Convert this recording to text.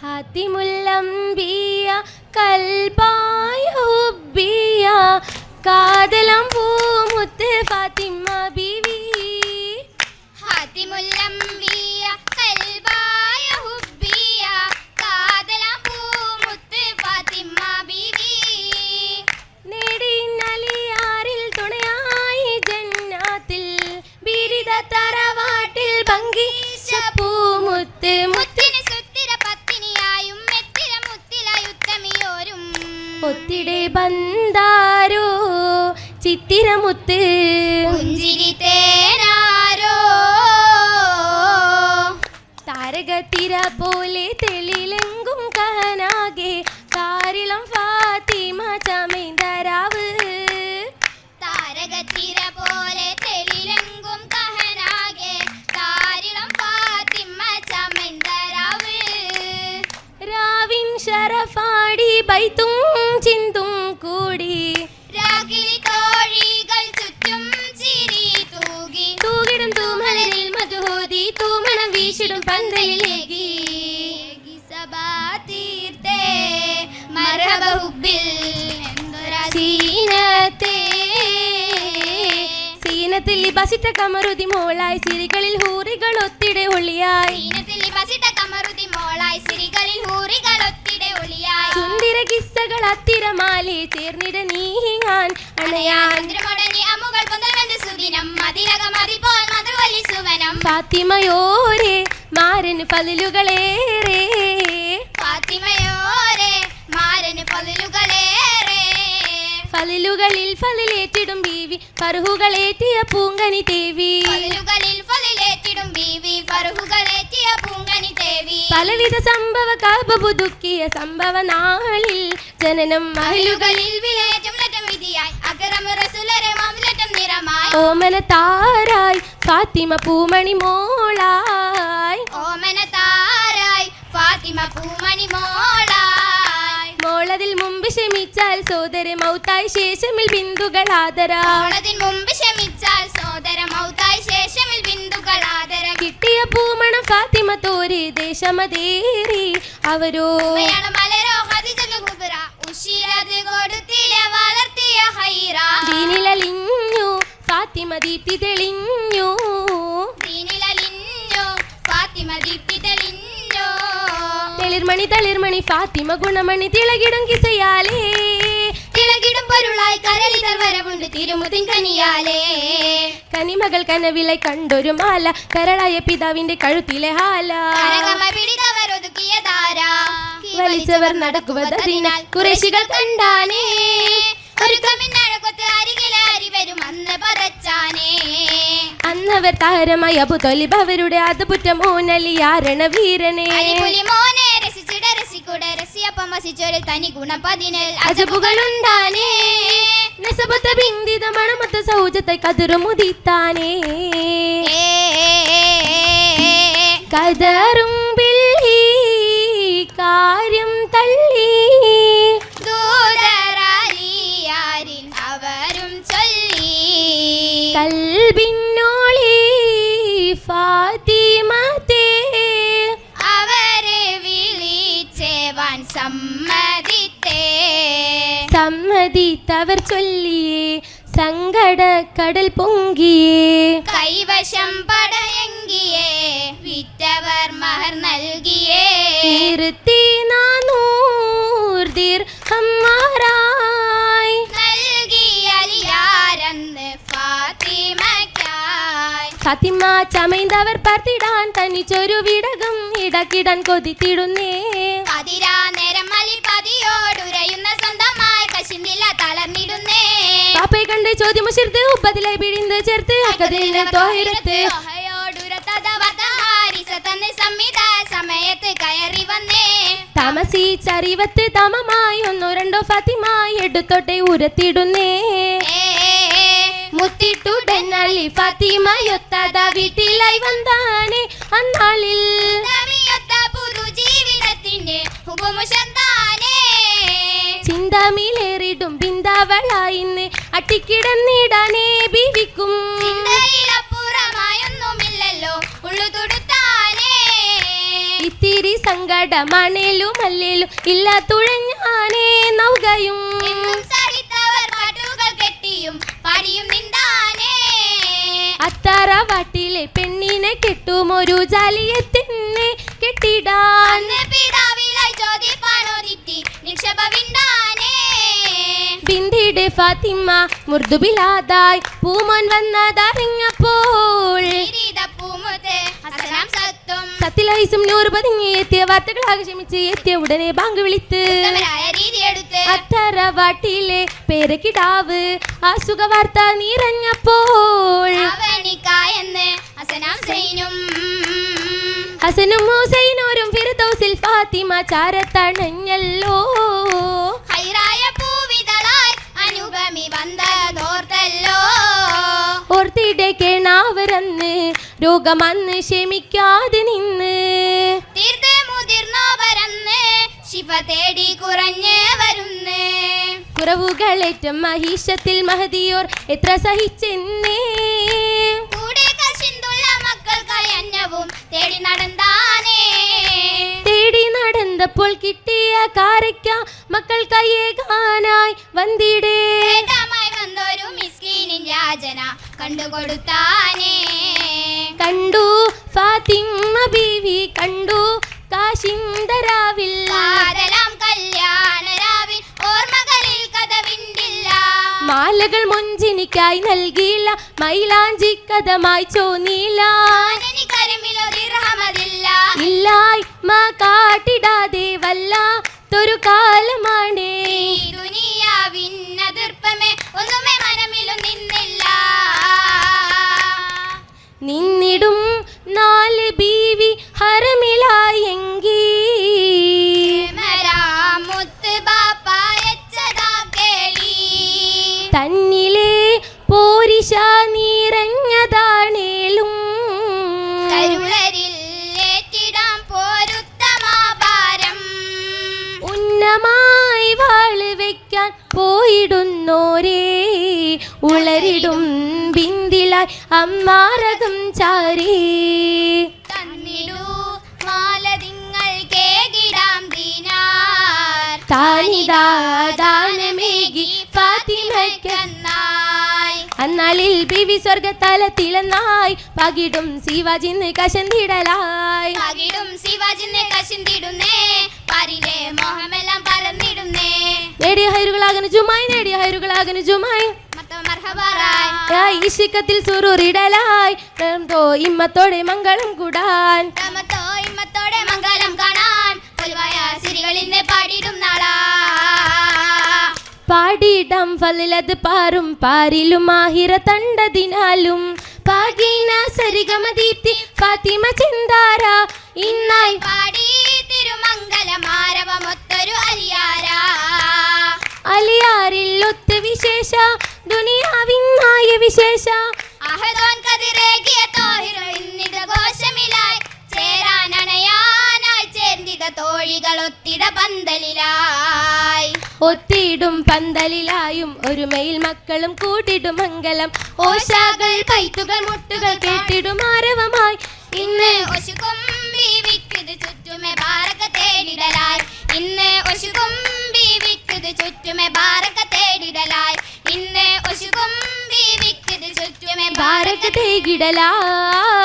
ഹാത്തിമുല്ലംബിയ ഹുബ്ബിയ കാതലം പൂമുത്ത് ഫാത്തിമ ബീവി ഒത്തിടെ ബന്ധാരോ? ചിത്തിരമുത്ത് പുഞ്ചിരി തേനാരോ? താരകത്തിര പോലെ സീനത്തിൽ ബസിട്ട കമറുതി മോളായി സിരികളിൽ ഹൂറികൾ ഒത്തിടെ ഒളിയായി. സീനത്തിൽ ബസിട്ട കമറുതി മോളായി സിരികളിൽ ഹൂറികൾ ഒത്തിടെ ഒളിയായി. സുന്ദര കിസ്സകൾ അത്തിരമാലെ ചേർന്നിട നീങ്ങാൻ അണയാൻ. അമ്മുകൾ സുദിനം മതിലകം അതിപ്പോൾ മധുവലി സുവനം. ഫാത്തിമയോരെ മാരൻ പതിലുകളേറെ ഫലിലുകളിൽ ഫലിലേറ്റിടും ബീവി. പറഹുകളേറ്റിയ പൂങ്കനി ദേവി. പതിലുകളിൽ ഫലിലേറ്റിടും ബീവി. പറഹുകളേറ്റിയ പൂങ്കനി ദേവി. പലവിധ സംഭവ കാപ പുതുക്കിയ സംഭവ നാളിൽ ജനനം മഹിലുകളിൽ വിലേറ്റം ലറ്റം വിധിയായി. അകരം റസുലരെ മാമുലറ്റം നിറമായി. ഓമന താരായി. ഫാത്തിമ പൂമണി മോളായി. ഓമന താരായി. ഫാത്തിമ പൂമണി മോളായി മുമ്പ് ക്ഷമിച്ചാൽ സോദര മൗത്തായി ശേഷമിൽ ബിന്ദുകൾ ആദരാ. മുമ്പ് ക്ഷമിച്ചാൽ സോദര മൗത്തായി ശേഷമിൽ ബിന്ദുകൾ ആദര. കിട്ടിയ പൂമണം ഫാത്തിമ തോരി ദേശമതേറി അവരോ. മലരോ ഉശിരത് കൊടുത്തിലെ വളർത്തിയ ഹൈറ. ദീനിലലിഞ്ഞു ഫാത്തിമ ദീപ്തി തെളിഞ്ഞു. തെളിർമണി തളിർമണി ഫാത്തിമ ഗുണമണി തിളകിടും കിസയാലേ. തിളകിടും പൊരുളായി കരളിതൽ വരവുണ്ട് തിരുമുതിൻ കനിയാലേ. കനിമകൾ കനവിലെ കണ്ടൊരു മാല കരളായ പിതാവിന്റെ കഴുത്തിലെ ഹാല. പിടിതവർ ഒതുക്കിയ ധാര. വലിച്ചവർ നടക്കുവതിനാൽ കുറേശികൾ കണ്ടാനേ. ഒരുക്കമിന്നഴകൊത്ത് അരികിലെ അരിവരും അന്ന് പതച്ചാനേ. അന്നവർ താരമായ അബുതൊലിബ് അവരുടെ അതുപുറ്റം ഊനലിയാരണ വീരനെ അരിപുലി മോനെ വസിച്ചൊരു തനി ഗുണപതിനൽ അജബുകളുണ്ടാനേ നെസബത്ത ബിന്ദിത മണമത്ത സൗജത്തെ കതിറുമുദിത്താനേ കതറും ബില്ലി കാര്യം തള്ളി. ദൂതരാരിയാരിൽ അവരും ചൊല്ലി. കൽബിന്നോളി സമ്മതിത്തവർ ചൊല്ലിയേ സങ്കട കടൽ പൊങ്കിയേ. കൈവശം പടയങ്കിയേ വിറ്റവർ മഹർ നൽകിയേ. നിർത്തി നാനൂർദിർ ദിർഹമ്മാരായി നൽകിയലിയാരെന്ന് ഫാത്തിമയ്ക്കായി. ഫാത്തിമ ചമൈന്തവർ പർത്തിടാൻ തനിച്ചൊരു വിടകം ഇടക്കിടാൻ കൊതിത്തിടുന്നേ. കണ്ട് ചോദ്യം ഉപ്പതിലെ പിഴിന്ത് ചേർത്ത് അക്കതിനെ തോഹിരത്ത് സമയത്ത് കയറി വന്നേ. താമസിച്ചറിവത്ത് തമമായി ഒന്നോ രണ്ടോ ഫാത്തിമായി എടുത്തോട്ടെ ഉരത്തിടുന്നേ. മുത്തിട്ടുടനല്ലി ഫാത്തിമയൊത്തത വീട്ടിലായി വന്നാനേ. അന്നാളിൽ പുതു ജീവിതത്തിന്റെ ചിന്താമിലേറിടും ബിന്ദാവളായിന്ന് അട്ടിക്കിടന്നിടാനേ ബീവിക്കും ചിന്തയിലപ്പുറമായൊന്നുമില്ലല്ലോ ഉള്ളു തുടുത്താനേ. ഇത്തിരി സങ്കടമാണേലും അല്ലേലും ഇല്ല തുഴഞ്ഞാനേ നൗകയും. അത്താറ വാട്ടിലെ പെണ്ണിനെ കെട്ടും ഒരു ജാലിയത്തിനെ കെട്ടിടാൻ. പിതാവിലായി ചോദ്യപ്പാണോ നിക്ഷേപവിണ്ടാനേ ബിന്ദിയുടെ ഫാത്തിമ മൃദുബിലാതായി പൂമോൻ വന്നതറിഞ്ഞപ്പോൾ പൂമുത്ത് ഹസനാം സത്തും സത്യലൈസും നൂറ് പതിങ്ങി എത്തിയ വാർത്തകളാകെ ക്ഷമിച്ച് എത്തിയ ഉടനെ ബാങ്ക് വിളിത്ത് ഉത്തമരായ രീതി എടുത്ത് അത്തറ വാട്ടിലെ പേരക്കിടാവ് അസുഖ വാർത്ത നിറഞ്ഞപ്പോൾ ഹസനും ഹുസൈനോരും ഫിർദൗസിൽ ഫാത്തിമ ചാരത്തണഞ്ഞല്ലോ ഓർത്തിടെ കേണാവരന്ന് രോഗമന്ന് ക്ഷമിക്കാതെ നിന്ന്. തീർത്തേ മുതിർന്നവരന്ന് ശിവ തേടി കുറഞ്ഞ് വരുന്ന്. കുറവുകളേറ്റം മഹിഷത്തിൽ മഹതിയോർ എത്ര സഹിച്ചെന്നേ. കൂടെ കശിന്തുള്ള മക്കൾക്കായി അന്നവും തേടി നടന്നാനേ. തേടി നടന്നപ്പോൾ കിട്ടിയ കാരയ്ക്ക മക്കൾ കയ്യേകാനായി വന്നിടേ യാചന കണ്ടുകൊടുത്താനേ. കണ്ടു ഫാത്തിമ ബീവി കണ്ടു കാശിന്തരാവിൽ കാതലാം കല്യാണരാവിൽ ഓർമ്മകളിൽ കഥവിണ്ടില്ല മാലകൾ മുഞ്ചിനിക്കായി നൽകിയില്ല മൈലാഞ്ചി കഥമായി ചോന്നില്ല ഇല്ലായ്മ കാട്ടിടാതെ വല്ല തൊരു കാലമാണേ. ദുനിയാവിന്നതിർപ്പമേ ഒന്നുമേ മനമിലും നിന്നില്ല. നിന്നിടും നാല് ബീവി ഹരമിലായെങ്കി തന്നിലെ പോരിശ നിറഞ്ഞതാണേലും ഉന്നമായി വാൾ വെക്കാൻ പോയിടുന്നോരേ. ഉളരിടും ബിന്ദിലായി അമ്മാരകം ചാരേ. തന്നിടൂ മാലതിങ്ങൾ കേകിടാം ദീനാർ. താനിതാ ദാനമേകി ഫാത്തിമയ്ക്കെന്നായി അന്നാലിൽ ബിവി സ്വർഗത്തലത്തിലെന്നായി പകിടും ശിവാജിന്ന് കശന്തിടലായി. പകിടും ശിവാജിനെ കശന്തിടുന്നേ. പാരിന്റെ മോഹമെല്ലാം പറന്നിടുന്നേ നേടിയ ഹൈറുകളാകന് ജുമായി നേടിയ ഹൈറുകളാകന് ജുമായി. സുറൂറിടലായി. തോ ഇമ്മത്തോടെ മംഗളം കൂടാൻ. ഇമ്മത്തോടെ മംഗളം കാണാൻ. സിരികളിന്നെ പാടിടും നാളാ. പാടിയിടം ഫലിലത് പാറും പാരിലും ആഹിര തണ്ടതിനാലും. പാകീന സരിഗമ ദീപ്തി ഫാത്തിമ ചിന്താര. ഇന്നായി പാടി തിരുമംഗല മാരവമൊത്തൊരു അലിയാര. അലിയാറിൽ ഒത്ത് വിശേഷ ദുനിയാവിന്നായ വിശേഷ. അഹദോൻ കതിരേകിയ തോഹിറ ഇന്നിത ഘോഷമിലായി. ചേരാനണയാനായി ചേർന്നിത തോഴികൾ ഒത്തിട പന്തലിലായി. ഒത്തിയിടും പന്തലിലായും ഒരുമയിൽ മക്കളും കൂട്ടിടും മംഗലം. ഓശാകൾ പൈത്തുകൾ മുട്ടുകൾ കേട്ടിടും ആരവമായി. ഇന്ന് ചുറ്റുമേ ബാരക തേടിടലായി. ഇന്ന് ഒശുകൊമ്പി വിക്കത് ചുറ്റുമേ ബാരക തേടിടലായി. ഇന്ന് ഒശുകൊമ്പി വിക്കത് ചുറ്റുമേ ഭാരത തേകിടലായി.